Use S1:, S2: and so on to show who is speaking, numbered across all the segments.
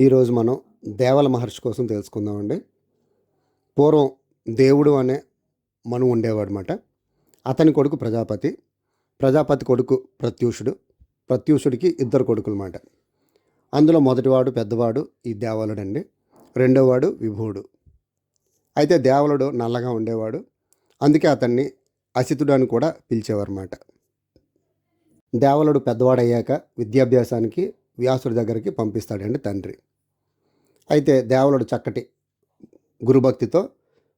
S1: ఈరోజు మనం దేవల మహర్షి కోసం తెలుసుకుందామండి. పూర్వం దేవుడు అనే మను ఉండేవాడనమాట అతని కొడుకు ప్రజాపతి ప్రజాపతి కొడుకు ప్రత్యూషుడు ప్రత్యూషుడికి ఇద్దరు కొడుకులు అన్నమాట అందులో మొదటివాడు పెద్దవాడు ఈ దేవలుడు అండి రెండోవాడు విభువుడు అయితే దేవలుడు నల్లగా ఉండేవాడు. అందుకే అతన్ని అసితుడు అని కూడా పిలిచేవారన్నమాట. దేవలుడు పెద్దవాడయ్యాక విద్యాభ్యాసానికి వ్యాసుడి దగ్గరికి పంపిస్తాడండి తండ్రి. అయితే దేవుడు చక్కటి గురుభక్తితో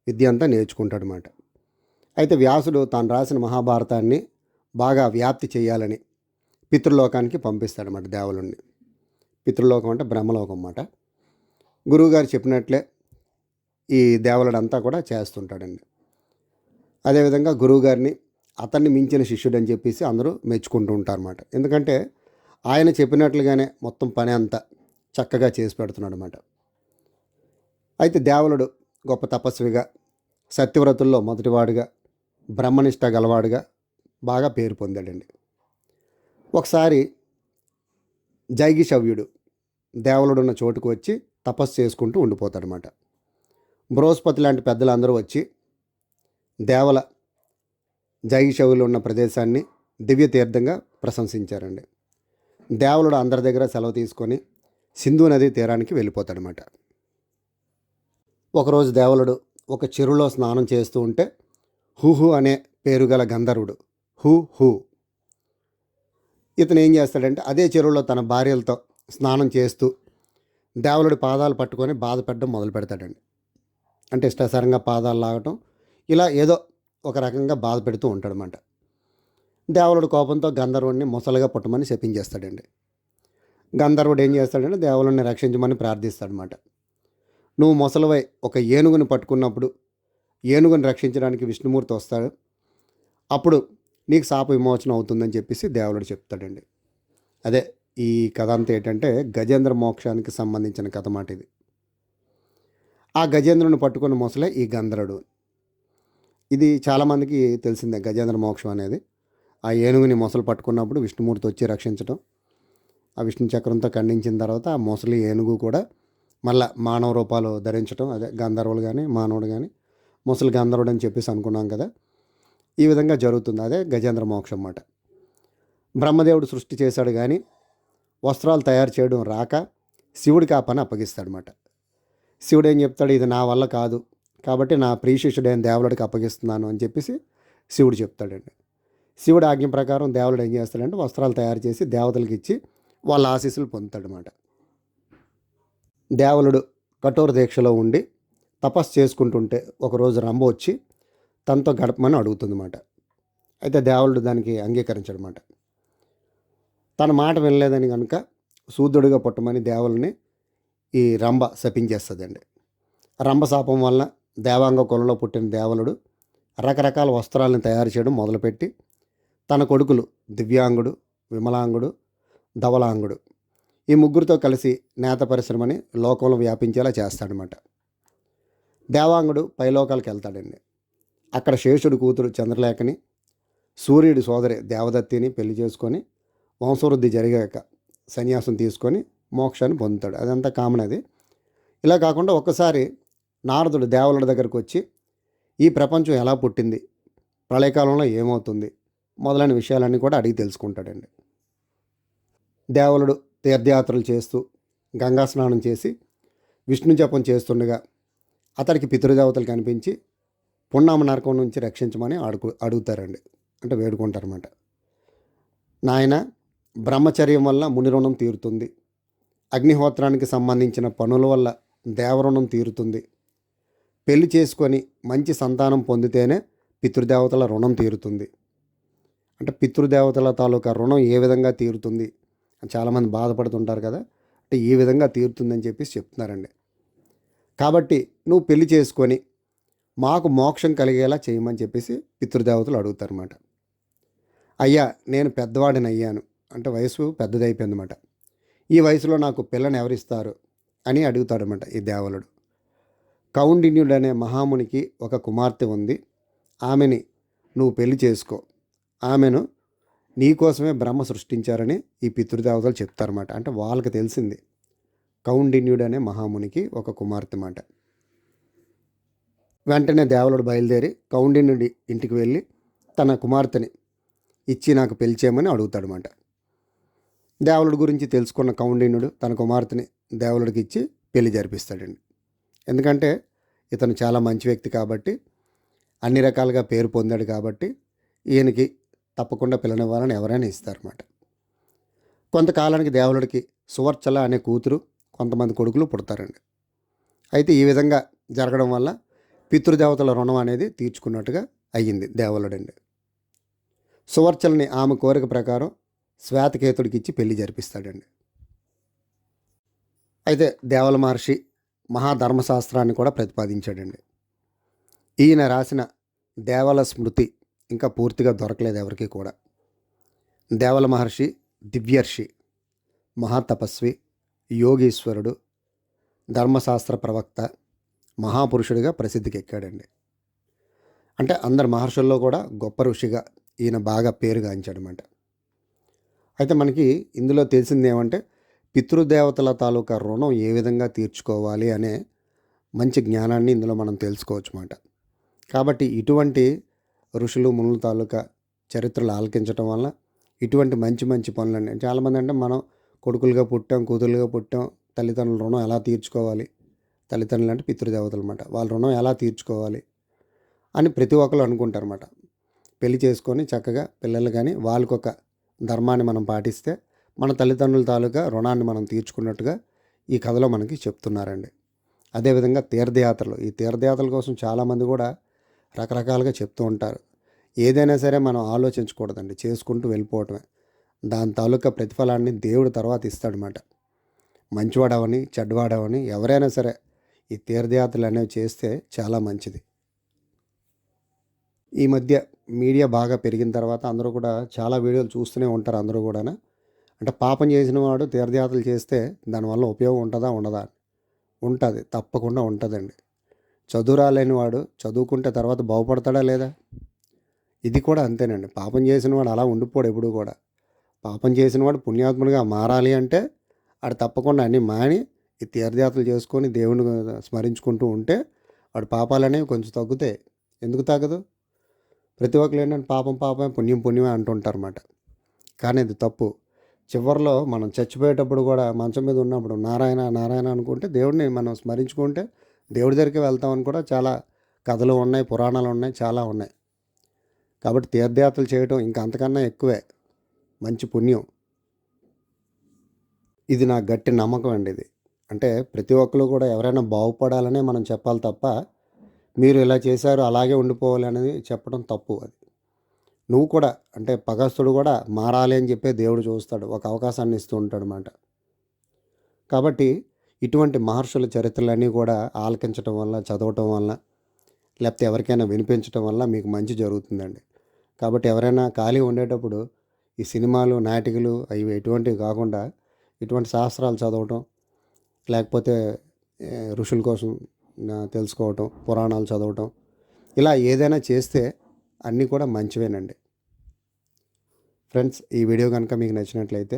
S1: విద్య అంతా నేర్చుకుంటాడనమాట అయితే వ్యాసుడు తాను రాసిన మహాభారతాన్ని బాగా వ్యాప్తి చేయాలని పితృలోకానికి పంపిస్తాడనమాట దేవుళ్ళని పితృలోకం అంటే బ్రహ్మలోకం అన్నమాట. గురువుగారు చెప్పినట్లే ఈ దేవలుడు కూడా చేస్తుంటాడండి. అదేవిధంగా గురువుగారిని అతన్ని మించిన శిష్యుడు అని చెప్పేసి అందరూ మెచ్చుకుంటూ ఉంటారన్నమాట. ఎందుకంటే ఆయన చెప్పినట్లుగానే మొత్తం పని అంతా చక్కగా చేసి పెడుతున్నాడు అనమాట అయితే దేవలుడు గొప్ప తపస్విగా సత్యవ్రతుల్లో మొదటివాడుగా బ్రహ్మనిష్ట గలవాడుగా బాగా పేరు పొందాడండి. ఒకసారి జైగిషవ్యుడు దేవలుడు ఉన్న చోటుకు వచ్చి తపస్సు చేసుకుంటూ ఉండిపోతాడనమాట బృహస్పతి లాంటి పెద్దలందరూ వచ్చి దేవల జైగిషవులు ఉన్న ప్రదేశాన్ని దివ్య తీర్థంగా ప్రశంసించారండి. దేవలుడు అందరి దగ్గర సెలవు తీసుకొని సింధు నది తీరానికి వెళ్ళిపోతాడనమాట ఒకరోజు దేవలుడు ఒక చెరువులో స్నానం చేస్తూ ఉంటే హుహు అనే పేరు గల గంధర్వుడు హూ హూ. ఇతను ఏం చేస్తాడంటే అదే చెరువులో తన భార్యలతో స్నానం చేస్తూ దేవలుడి పాదాలు పట్టుకొని బాధ మొదలు పెడతాడండి. అంటే ఇష్టసరంగా పాదాలు లాగటం ఇలా ఏదో ఒక రకంగా బాధ పెడుతూ ఉంటాడనమాట దేవలుడు కోపంతో గంధర్వుడిని ముసలిగా పుట్టమని శపించేస్తాడండి. గంధర్వుడు ఏం చేస్తాడంటే దేవుడిని రక్షించమని ప్రార్థిస్తాడనమాట నువ్వు ముసలివై ఒక ఏనుగుని పట్టుకున్నప్పుడు ఏనుగుని రక్షించడానికి విష్ణుమూర్తి వస్తాడు. అప్పుడు నీకు శాప విమోచనం అవుతుందని చెప్పేసి దేవుడు చెప్తాడండి. అదే ఈ కథ అంతా ఏంటంటే గజేంద్ర మోక్షానికి సంబంధించిన కథ మాట ఇది. ఆ గజేంద్రుని పట్టుకున్న మొసలే ఈ గంధర్వుడు ఇది చాలామందికి తెలిసిందే గజేంద్ర మోక్షం అనేది. ఆ ఏనుగుని మొసలు పట్టుకున్నప్పుడు విష్ణుమూర్తి వచ్చి రక్షించడం ఆ విష్ణు చక్రంతో ఖండించిన తర్వాత ఆ మొసలి ఏనుగు కూడా మళ్ళా మానవ రూపాలు ధరించడం అదే గంధర్వులు కానీ మానవుడు కానీ ముసలి గంధర్వుడు అని చెప్పేసి అనుకున్నాం కదా. ఈ విధంగా జరుగుతుంది. అదే గజేంద్ర మోక్షం అన్నమాట. బ్రహ్మదేవుడు సృష్టి చేశాడు కానీ వస్త్రాలు తయారు చేయడం రాక శివుడికి ఆ పని అప్పగిస్తాడనమాట శివుడు ఏం చెప్తాడు? ఇది నా వల్ల కాదు. కాబట్టి నా ప్రియశిష్యుడైన దేవుడికి అప్పగిస్తున్నాను అని చెప్పేసి శివుడు చెప్తాడండి. శివుడు ఆజ్ఞ ప్రకారం దేవుడు ఏం చేస్తాడంటే వస్త్రాలు తయారు చేసి దేవతలకు ఇచ్చి వాళ్ళ ఆశీస్సులు పొందుతాడనమాట దేవలుడు కఠోర దీక్షలో ఉండి తపస్సు చేసుకుంటుంటే ఒకరోజు రంభ వచ్చి తనతో గడపమని అడుగుతుందన్నమాట. అయితే దేవలుడు దానికి అంగీకరించడమాట తన మాట వినలేదని కనుక శూద్రుడిగా పుట్టమని దేవుల్ని ఈ రంభ శపించేస్తుందండి. రంభ శాపం వల్ల దేవాంగ కులంలో పుట్టిన దేవలుడు రకరకాల వస్త్రాలను తయారు చేయడం మొదలుపెట్టి తన కొడుకులు దివ్యాంగుడు విమలాంగుడు ధవలాంగుడు ఈ ముగ్గురితో కలిసి నేత పరిశ్రమని లోకంలో వ్యాపించేలా చేస్తాడనమాట దేవాంగుడు పైలోకాలకు వెళ్తాడండి. అక్కడ శేషుడు కూతురు చంద్రలేఖని సూర్యుడి సోదరి దేవదత్తిని పెళ్ళి చేసుకొని వంశవృద్ధి జరిగాక సన్యాసం తీసుకొని మోక్షాన్ని పొందుతాడు. అదంతా కామన్ అది. ఇలా కాకుండా ఒక్కసారి నారదుడు దేవుళ్ళ దగ్గరకు వచ్చి ఈ ప్రపంచం ఎలా పుట్టింది? ప్రళయకాలంలో ఏమవుతుంది? మొదలైన విషయాలన్నీ కూడా అడిగి తెలుసుకుంటాడండి. దేవులుడు తీర్థయాత్రలు చేస్తూ గంగా స్నానం చేసి విష్ణు జపం చేస్తుండగా అతడికి పితృదేవతలు కనిపించి పున్నామ నరకం నుంచి రక్షించమని అడుగు అడుగుతారండి. అంటే వేడుకుంటారన్నమాట. నాయన బ్రహ్మచర్యం వల్ల ముని రుణం తీరుతుంది. అగ్నిహోత్రానికి సంబంధించిన పనుల వల్ల దేవరుణం తీరుతుంది. పెళ్ళి చేసుకొని మంచి సంతానం పొందితేనే పితృదేవతల రుణం తీరుతుంది. అంటే పితృదేవతల తాలూకా రుణం ఏ విధంగా తీరుతుంది? చాలామంది బాధపడుతుంటారు కదా అంటే ఈ విధంగా తీరుతుందని చెప్పేసి చెప్తున్నారండి. కాబట్టి నువ్వు పెళ్ళి చేసుకొని మాకు మోక్షం కలిగేలా చేయమని చెప్పేసి పితృదేవతలు అడుగుతారన్నమాట. అయ్యా నేను పెద్దవాడిని అయ్యాను అంటే వయసు పెద్దదైపోయిందన్నమాట. ఈ వయసులో నాకు పిల్లని ఎవరిస్తారు అని అడుగుతాడనమాట ఈ దేవలుడు కౌండిన్యుడు అనే మహామునికి ఒక కుమార్తె ఉంది. ఆమెని నువ్వు పెళ్ళి చేసుకో. ఆమెను నీకోసమే బ్రహ్మ సృష్టించారని ఈ పితృదేవతలు చెప్తారన్నమాట. అంటే వాళ్ళకి తెలిసింది. కౌండిన్యుడు అనే మహామునికి ఒక కుమార్తె మాట. వెంటనే దేవలుడు బయలుదేరి కౌండిన్యుడి ఇంటికి వెళ్ళి తన కుమార్తెని ఇచ్చి నాకు పెళ్ళి చేయమని అడుగుతాడనమాట దేవలుడి గురించి తెలుసుకున్న కౌండిన్యుడు తన కుమార్తెని దేవలుడికి ఇచ్చి పెళ్ళి జరిపిస్తాడండి. ఎందుకంటే ఇతను చాలా మంచి వ్యక్తి కాబట్టి అన్ని రకాలుగా పేరు పొందాడు కాబట్టి ఈయనకి తప్పకుండా పిల్లనివ్వాలని ఎవరైనా ఇస్తారన్నమాట. కొంతకాలానికి దేవుడికి సువర్చల అనే కూతురు కొంతమంది కొడుకులు పుడతారండి. అయితే ఈ విధంగా జరగడం వల్ల పితృదేవతల రుణం అనేది తీర్చుకున్నట్టుగా అయ్యింది దేవలుడండి సువర్చలని ఆమె కోరిక ప్రకారం శ్వేతకేతుడికి ఇచ్చి పెళ్ళి జరిపిస్తాడండి. అయితే దేవల మహర్షి మహాధర్మశాస్త్రాన్ని కూడా ప్రతిపాదించాడండి. ఈయన రాసిన దేవల స్మృతి ఇంకా పూర్తిగా దొరకలేదు ఎవరికి కూడా. దేవల మహర్షి దివ్యర్షి మహాతపస్వి యోగీశ్వరుడు ధర్మశాస్త్ర ప్రవక్త మహాపురుషుడిగా ప్రసిద్ధికి ఎక్కాడండి అంటే అందరు మహర్షుల్లో కూడా గొప్ప ఋషిగా ఈయన బాగా పేరుగాంచాడనమాట అయితే మనకి ఇందులో తెలిసింది ఏమంటే పితృదేవతల తాలూకా రుణం ఏ విధంగా తీర్చుకోవాలి అనే మంచి జ్ఞానాన్ని ఇందులో మనం తెలుసుకోవచ్చు అన్నమాట కాబట్టి ఇటువంటి ఋషులు మునుల తాలూకా చరిత్రలు ఆలకించడం వల్ల ఇటువంటి మంచి మంచి పనులన్నీ చాలామంది అంటే మనం కొడుకులుగా పుట్టాం కూతురులుగా పుట్టాం తల్లిదండ్రుల రుణం ఎలా తీర్చుకోవాలి? తల్లిదండ్రులు అంటే పితృదేవతలు అనమాట వాళ్ళ రుణం ఎలా తీర్చుకోవాలి? అని ప్రతి ఒక్కరు అనుకుంటారన్నమాట పెళ్ళి చేసుకొని చక్కగా పిల్లలు కానీ వాళ్ళకొక ధర్మాన్ని మనం పాటిస్తే మన తల్లిదండ్రుల తాలూకా రుణాన్ని మనం తీర్చుకున్నట్టుగా ఈ కథలో మనకి చెప్తున్నారండి. అదేవిధంగా తీర్థయాత్రలు. ఈ తీర్థయాత్రల కోసం చాలామంది కూడా రకరకాలుగా చెప్తూ ఉంటారు. ఏదైనా సరే మనం ఆలోచించకూడదండి. చేసుకుంటూ వెళ్ళిపోవటమే. దాని తాలూకా ప్రతిఫలాన్ని దేవుడు తర్వాత ఇస్తాడనమాట మంచివాడవని చెడ్డవాడవని ఎవరైనా సరే ఈ తీర్థయాత్రలు అనేవి చేస్తే చాలా మంచిది. ఈ మధ్య మీడియా బాగా పెరిగిన తర్వాత అందరూ కూడా చాలా వీడియోలు చూస్తూనే ఉంటారు అందరూ కూడా అంటే పాపం చేసిన వాడు తీర్థయాత్రలు చేస్తే దానివల్ల ఉపయోగం ఉంటుందా? ఉండదా? ఉంటుంది. తప్పకుండా ఉంటుందండి. చదువు రాలేని వాడు చదువుకుంటే తర్వాత బాగుపడతాడా లేదా? ఇది కూడా అంతేనండి. పాపం చేసిన వాడు అలా ఉండిపోడు ఎప్పుడు కూడా. పాపం చేసిన వాడు పుణ్యాత్ముడిగా మారాలి అంటే ఆడు తప్పకుండా అన్నీ మాని ఈ తీర్థయాత్రలు చేసుకొని దేవుని స్మరించుకుంటూ ఉంటే వాడు పాపాలు అనేవి కొంచెం తగ్గుతాయి. ఎందుకు తగ్గదు? ప్రతి ఒక్కరు ఏంటంటే పాపం పాపమే పుణ్యం పుణ్యమే అంటుంటారు అన్నమాట కానీ అది తప్పు. చివరిలో మనం చచ్చిపోయేటప్పుడు కూడా మంచం మీద ఉన్నప్పుడు నారాయణ నారాయణ అనుకుంటే దేవుడిని మనం స్మరించుకుంటే దేవుడి దగ్గరికి వెళ్తామని కూడా చాలా కథలు ఉన్నాయి పురాణాలు ఉన్నాయి చాలా ఉన్నాయి. కాబట్టి తీర్థయాత్రలు చేయడం ఇంకా అంతకన్నా ఎక్కువే. మంచి పుణ్యం. ఇది నా గట్టి నమ్మకం అండి ఇది. అంటే ప్రతి ఒక్కరు కూడా ఎవరైనా బాగుపడాలనే మనం చెప్పాలి తప్ప మీరు ఇలా చేశారు అలాగే ఉండిపోవాలి అనేది చెప్పడం తప్పు అది. నువ్వు కూడా అంటే పగస్తుడు కూడా మారాలి అని చెప్పే దేవుడు చూస్తాడు ఒక అవకాశాన్ని ఇస్తూ ఉంటాడు అన్నమాట. కాబట్టి ఇటువంటి మహర్షుల చరిత్రలన్నీ కూడా ఆలకించడం వల్ల చదవటం వల్ల లేకపోతే ఎవరికైనా వినిపించడం వల్ల మీకు మంచి జరుగుతుందండి. కాబట్టి ఎవరైనా ఖాళీ ఉండేటప్పుడు ఈ సినిమాలు నాటికలు అవి ఎటువంటివి కాకుండా ఇటువంటి శాస్త్రాలు చదవటం లేకపోతే ఋషుల కోసం తెలుసుకోవటం పురాణాలు చదవటం ఇలా ఏదైనా చేస్తే అన్నీ కూడా మంచివేనండి. ఫ్రెండ్స్ ఈ వీడియో కనుక మీకు నచ్చినట్లయితే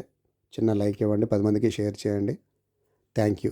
S1: చిన్న లైక్ ఇవ్వండి పది మందికి షేర్ చేయండి. താങ്ക്